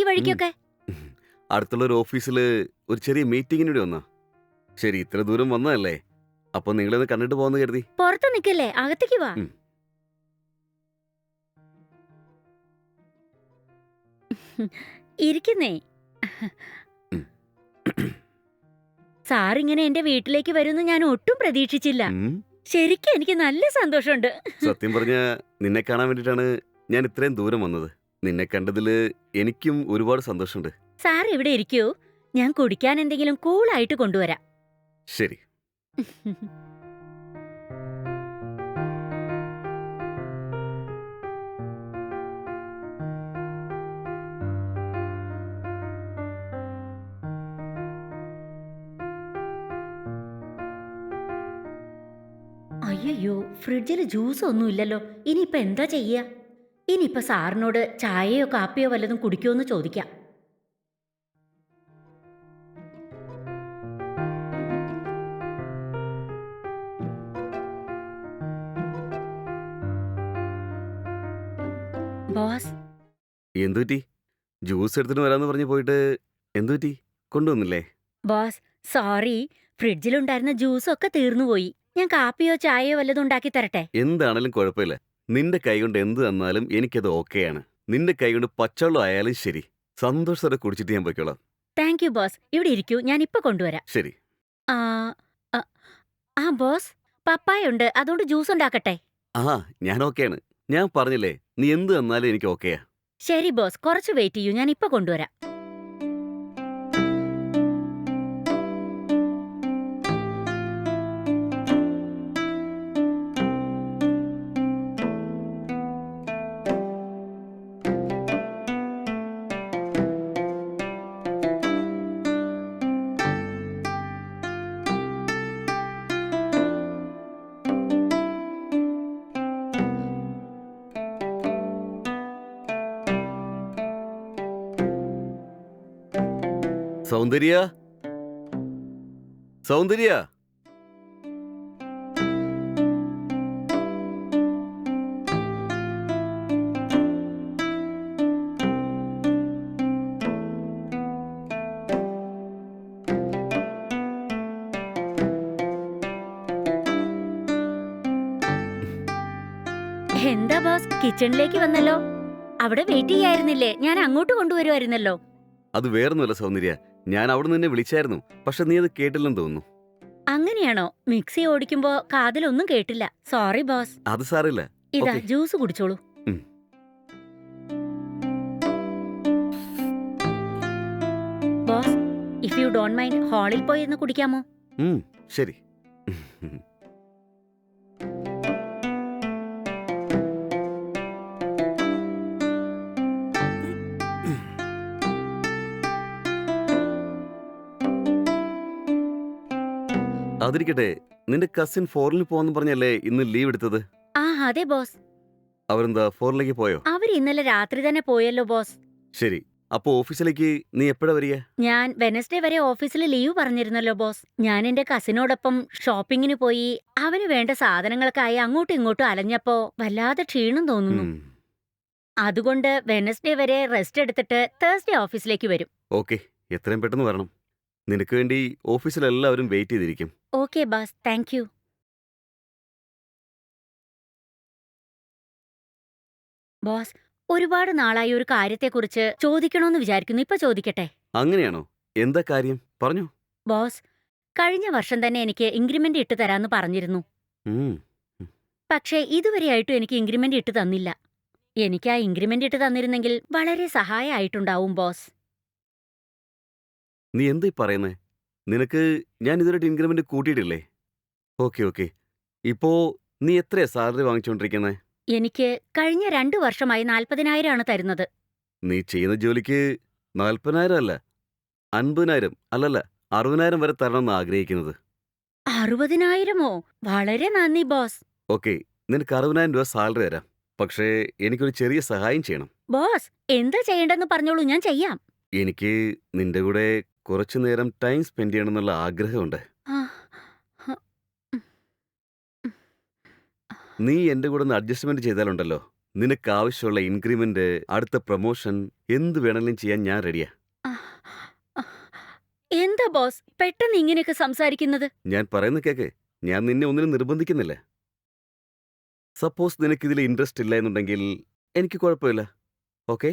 ഈ വഴിക്കൊക്കെ? അടുത്തുള്ള ഒരു ഓഫീസിൽ ഒരു ചെറിയ മീറ്റിങ്ങിന് വേണ്ടി വന്നാ. ശരി ഇത്ര ദൂരം വന്നതല്ലേ. അപ്പൊ നിങ്ങളൊന്ന് കണ്ടിട്ട് പോകുന്ന കരുതി. പുറത്ത് നിക്കല്ലേ? അകത്തേക്ക് വാ. ഉം. ഇരിക്കുന്നേ. ഉം. സാറിങ്ങനെ എന്റെ വീട്ടിലേക്ക് വരുമെന്ന് ഞാൻ ഒട്ടും പ്രതീക്ഷിച്ചില്ല. ഉം, ശരിക്കും എനിക്ക് നല്ല സന്തോഷമുണ്ട്. സത്യം പറഞ്ഞ നിന്നെ കാണാൻ വേണ്ടിട്ടാണ് ഞാൻ ഇത്രയും ദൂരം വന്നത്. നിന്നെ കണ്ടതിൽ എനിക്കും ഒരുപാട് സന്തോഷമുണ്ട്. സാർ ഇവിടെ ഇരിക്കൂ. ഞാൻ കുടിക്കാൻ എന്തെങ്കിലും കൂളായിട്ട് കൊണ്ടുവരാം. ശരി. അയ്യോ ഫ്രിഡ്ജിൽ ജ്യൂസ് ഒന്നും ഇല്ലല്ലോ ഇനിയിപ്പോ എന്താ ചെയ്യാ? ഇനിയിപ്പോ സാറിനോട് ചായയോ കാപ്പിയോ വല്ലതും കുടിക്കുമോന്ന് ചോദിക്കാം. ബോസ്. എന്തുറ്റി ജ്യൂസ് എടുത്തിട്ട് വരാന്ന് പറഞ്ഞു പോയിട്ട് എന്തുറ്റി കൊണ്ടുവന്നില്ലേ? Boss sorry. ഫ്രിഡ്ജിലുണ്ടായിരുന്ന ജ്യൂസൊക്കെ തീർന്നുപോയി. ഞാൻ കാപ്പിയോ ചായയോ വല്ലതും ഉണ്ടാക്കി തരട്ടെ? എന്താണെങ്കിലും കുഴപ്പമില്ല. നിന്റെ കൈ കൊണ്ട് എന്ത് തന്നാലും എനിക്കത് ഓക്കെയാണ്. നിന്റെ കൈകൊണ്ട് പച്ചവെള്ളം ആയാലും ശരി. സന്തോഷത്തോടെ കുടിച്ചിട്ട് ഞാൻ പൊയ്ക്കോളാം. Thank you boss. ഇവിടെ ഇരിക്കൂ. ഞാൻ ഇപ്പൊ കൊണ്ടുവരാം. ശരി. ആ ആ, ആ ബോസ്. പപ്പായ ഉണ്ട്. അതുകൊണ്ട് ജ്യൂസ് ഉണ്ടാക്കട്ടെ. ആ ഞാൻ ഓക്കെയാണ്. ഞാൻ പറഞ്ഞില്ലേ നീ എന്ത് തന്നാലും എനിക്ക് ഓക്കെയാ. ശരി ബോസ്. കുറച്ച് വെയിറ്റ് ചെയ്യൂ. ഞാൻ ഇപ്പൊ കൊണ്ടുവരാം. സൗന്ദര്യ? സൗന്ദര്യ? എന്താ ബോസ്? കിച്ചണിലേക്ക് വന്നല്ലോ. അവിടെ വെയിറ്റ് ചെയ്യായിരുന്നില്ലേ? ഞാൻ അങ്ങോട്ട് കൊണ്ടുവരുമായിരുന്നല്ലോ. അത് വേറൊന്നുമല്ല സൗന്ദര്യ. ഞാൻ അവിടെ നിന്നെ വിളിച്ചായിരുന്നു. പക്ഷെ നീ അത് കേട്ടില്ലെന്ന് തോന്നുന്നു. അങ്ങനെയാണോ? മിക്സി ഓടിക്കുമ്പോ കാതിലൊന്നും കേട്ടില്ല. സോറി ബോസ് അത് സാറില്ല. ഇതാ. Juice കുടിച്ചോളൂ. Boss if you don't mind ഹാളിൽ പോയി ഒന്ന് കുടിക്കാമോ? ശരി. അതിരിക്കട്ടെ നിന്റെ കസിൻ ഫോറിന് പോവാന്ന് പറഞ്ഞല്ലേ ഇന്ന് ലീവ് എടുത്തത്? ആ അതെ ബോസ്. അവരെന്താ ഫോറിലേക്ക് പോയോ? അവർ ഇന്നലെ രാത്രി തന്നെ പോയല്ലോ ബോസ്. ശരി അപ്പോ ഓഫീസിലേക്ക് നീ എപ്പോഴാ വരിക? ഞാൻ വെനസ്ഡേ വരെ ഓഫീസിൽ ലീവ് പറഞ്ഞിരുന്നല്ലോ ബോസ്. ഞാൻ എന്റെ കസിനോടൊപ്പം ഷോപ്പിങ്ങിന് പോയി അവന് വേണ്ട സാധനങ്ങൾക്കായി അങ്ങോട്ടും ഇങ്ങോട്ടും അലഞ്ഞപ്പോ വല്ലാതെ ക്ഷീണം തോന്നുന്നു. ഉം, അതുകൊണ്ട് വെനസ്ഡേ വരെ റെസ്റ്റ് എടുത്തിട്ട് തേഴ്സ്ഡേ ഓഫീസിലേക്ക് വരും. ഓക്കെ എത്രയും പെട്ടെന്ന് വരണം. നിനക്ക് വേണ്ടി ഓഫീസിലെല്ലാവരും വെയിറ്റ് ചെയ്തിരിക്കും. ഓക്കെ ബാസ് താങ്ക് ബോസ് ഒരുപാട് നാളായി ഒരു കാര്യത്തെക്കുറിച്ച് ചോദിക്കണോന്ന് വിചാരിക്കുന്നു. ഇപ്പൊ ചോദിക്കട്ടെ? അങ്ങനെയാണോ? എന്താ കാര്യം? പറഞ്ഞു. ബോസ് കഴിഞ്ഞ വർഷം തന്നെ എനിക്ക് ഇൻക്രിമെന്റ് ഇട്ട് തരാന്ന് പറഞ്ഞിരുന്നു. ഉം, പക്ഷേ ഇതുവരെയായിട്ടും എനിക്ക് ഇൻക്രിമെന്റ് ഇട്ട് തന്നില്ല. എനിക്ക് ആ ഇൻക്രിമെന്റ് ഇട്ട് തന്നിരുന്നെങ്കിൽ വളരെ സഹായമായിട്ടുണ്ടാവും ബോസ് നീ എന്തായി പറയുന്നേ? നിനക്ക് ഞാൻ ഇതുവരായിട്ട് ഇൻക്രിമെന്റ് കൂട്ടിയിട്ടില്ലേ? Okay okay. ഇപ്പോ നീ എത്രയാ സാലറി വാങ്ങിച്ചോണ്ടിരിക്കുന്നത് എനിക്ക് കഴിഞ്ഞ രണ്ടു വർഷമായി നാൽപ്പതിനായിരം ആണ് തരുന്നത്. നീ ചെയ്യുന്ന ജോലിക്ക് നാൽപ്പതിനായിരം അല്ല അൻപതിനായിരം അല്ലല്ല അറുപതിനായിരം വരെ തരണം തരണമെന്ന് ആഗ്രഹിക്കുന്നത്. അറുപതിനായിരമോ? വളരെ നന്ദി ബോസ്. ഓക്കെ നിനക്ക് അറുപതിനായിരം രൂപ സാലറി തരാം. പക്ഷേ എനിക്കൊരു ചെറിയ സഹായം ചെയ്യണം. ബോസ് എന്താ ചെയ്യേണ്ടെന്ന് പറഞ്ഞോളൂ ഞാൻ ചെയ്യാം. എനിക്ക് നിന്റെ കൂടെ കുറച്ചു നേരം ടൈം സ്പെൻഡ് ചെയ്യണമെന്നുള്ള ആഗ്രഹമുണ്ട്. നീ എന്റെ കൂടെ ഒന്ന് അഡ്ജസ്റ്റ്മെന്റ് ചെയ്താലുണ്ടല്ലോ. നിനക്ക് ആവശ്യമുള്ള ഇൻക്രിമെന്റ് അടുത്ത പ്രൊമോഷൻ എന്ത് വേണമെങ്കിലും ചെയ്യാൻ ഞാൻ റെഡിയാ. എന്താ ബോസ്? പെട്ടെന്ന് ഇങ്ങനെയൊക്കെ സംസാരിക്കുന്നത്? ഞാൻ പറയുന്ന കേക്ക്. ഞാൻ നിന്നെ ഒന്നിനും നിർബന്ധിക്കുന്നില്ല. സപ്പോസ് നിനക്ക് ഇതിൽ ഇൻട്രസ്റ്റ് ഇല്ല എന്നുണ്ടെങ്കിൽ എനിക്ക് കുഴപ്പമില്ല. ഓക്കെ?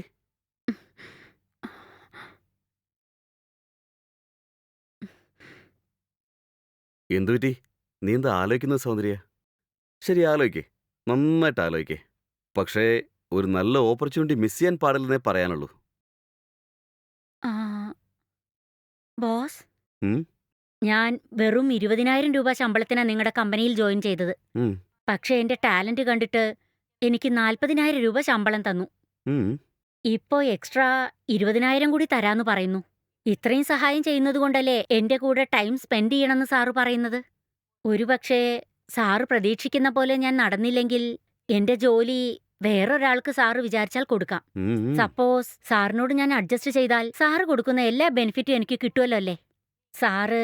എന്തു പറ്റി? നീ എന്താ ആലോചിക്കുന്നത് സൗന്ദര്യ? ശരി ആലോചിക്കേ. നന്നായിട്ട് ആലോചിക്കേ. പക്ഷേ ഒരു നല്ല ഓപ്പർച്യൂണിറ്റി മിസ് ചെയ്യാൻ പാടില്ലെന്നേ പറയാനുള്ളൂ. ആ, ബോസ്? ഉം? ഞാൻ വെറും ഇരുപതിനായിരം രൂപ ശമ്പളത്തിനാ നിങ്ങളുടെ കമ്പനിയിൽ ജോയിൻ ചെയ്തത്. ഉം. പക്ഷെ എന്റെ ടാലന്റ് കണ്ടിട്ട് എനിക്ക് നാൽപ്പതിനായിരം രൂപ ശമ്പളം തന്നു. ഉം. ഇപ്പോ എക്സ്ട്രാ ഇരുപതിനായിരം കൂടി തരാന്ന് പറയുന്നു. ഇത്രയും സഹായം ചെയ്യുന്നതുകൊണ്ടല്ലേ എന്റെ കൂടെ ടൈം സ്പെൻഡ് ചെയ്യണമെന്ന് സാറ് പറയുന്നത്? ഒരുപക്ഷേ സാറ് പ്രതീക്ഷിക്കുന്ന പോലെ ഞാൻ നടന്നില്ലെങ്കിൽ എന്റെ ജോലി വേറൊരാൾക്ക് സാറ് വിചാരിച്ചാൽ കൊടുക്കാം. സപ്പോസ് സാറിനോട് ഞാൻ അഡ്ജസ്റ്റ് ചെയ്താൽ സാറ് കൊടുക്കുന്ന എല്ലാ ബെനിഫിറ്റും എനിക്ക് കിട്ടുമല്ലോ അല്ലേ? സാറ്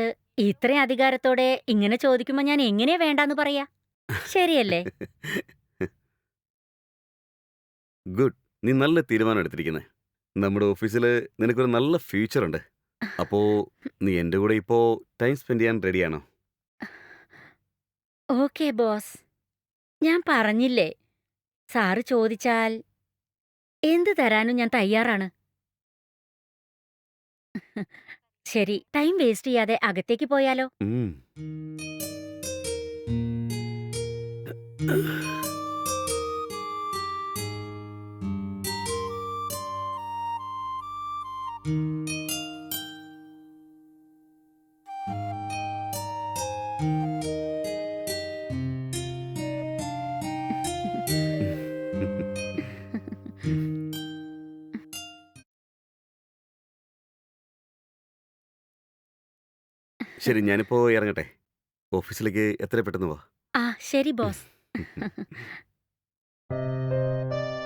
ഇത്രയും അധികാരത്തോടെ ഇങ്ങനെ ചോദിക്കുമ്പോൾ ഞാൻ എങ്ങനെ വേണ്ടാന്ന് പറയാ? ശരിയല്ലേ? ഗുഡ്. നീ നല്ല തീരുമാനം എടുത്തിരിക്കുന്നത് നമ്മുടെ ഓഫീസിൽ നിനക്കൊരു നല്ല ഫ്യൂച്ചർ ഉണ്ട് അപ്പോ നീ എന്റെ കൂടെ ഇപ്പോ ടൈം സ്പെൻഡ് ചെയ്യാൻ റെഡിയാണോ ഓക്കേ ബോസ് ഞാൻ പറഞ്ഞില്ലേ? സാറ് ചോദിച്ചാൽ എന്ത് തരാനും ഞാൻ തയ്യാറാണ്. ശരി ടൈം വേസ്റ്റ് ചെയ്യാതെ അകത്തേക്ക് പോയാലോ? ഉം. ശരി ഞാനിപ്പോ ഇറങ്ങട്ടെ. ഓഫീസിലേക്ക് എത്ര പെട്ടെന്ന് വാ ആ ശരി ബോസ്.